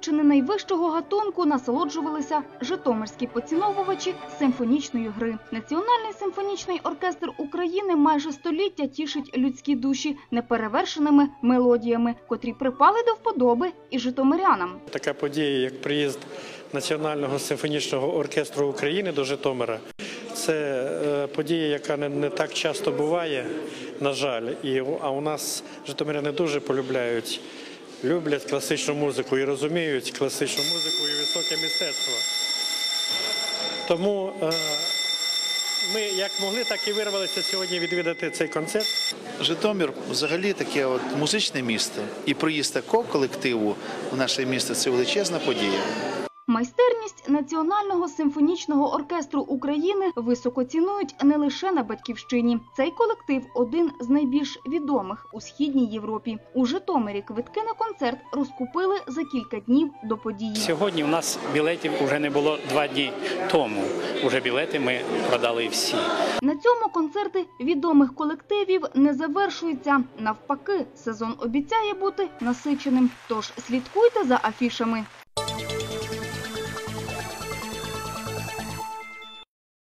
чи не найвищого гатунку насолоджувалися житомирські поціновувачі симфонічної гри. Національний симфонічний оркестр України майже століття тішить людські душі неперевершеними мелодіями, котрі припали до вподоби і житомирянам. Така подія, як приїзд Національного симфонічного оркестру України до Житомира. Це е, подія, яка не, не так часто буває, на жаль. І, а у нас житомиряни дуже полюбляють, люблять класичну музику і розуміють класичну музику і високе мистецтво. Тому е, ми як могли, так і вирвалися сьогодні відвідати цей концерт. Житомир взагалі таке от музичне місто, і приїзд такого колективу в наше місто це величезна подія. Майстерність Національного симфонічного оркестру України високо цінують не лише на батьківщині. Цей колектив один з найбільш відомих у східній Європі. У Житомирі квитки на концерт розкупили за кілька днів до події. Сьогодні у нас білетів вже не було два дні тому. Уже білети ми продали всі. На цьому концерти відомих колективів не завершуються. Навпаки, сезон обіцяє бути насиченим. Тож слідкуйте за афішами.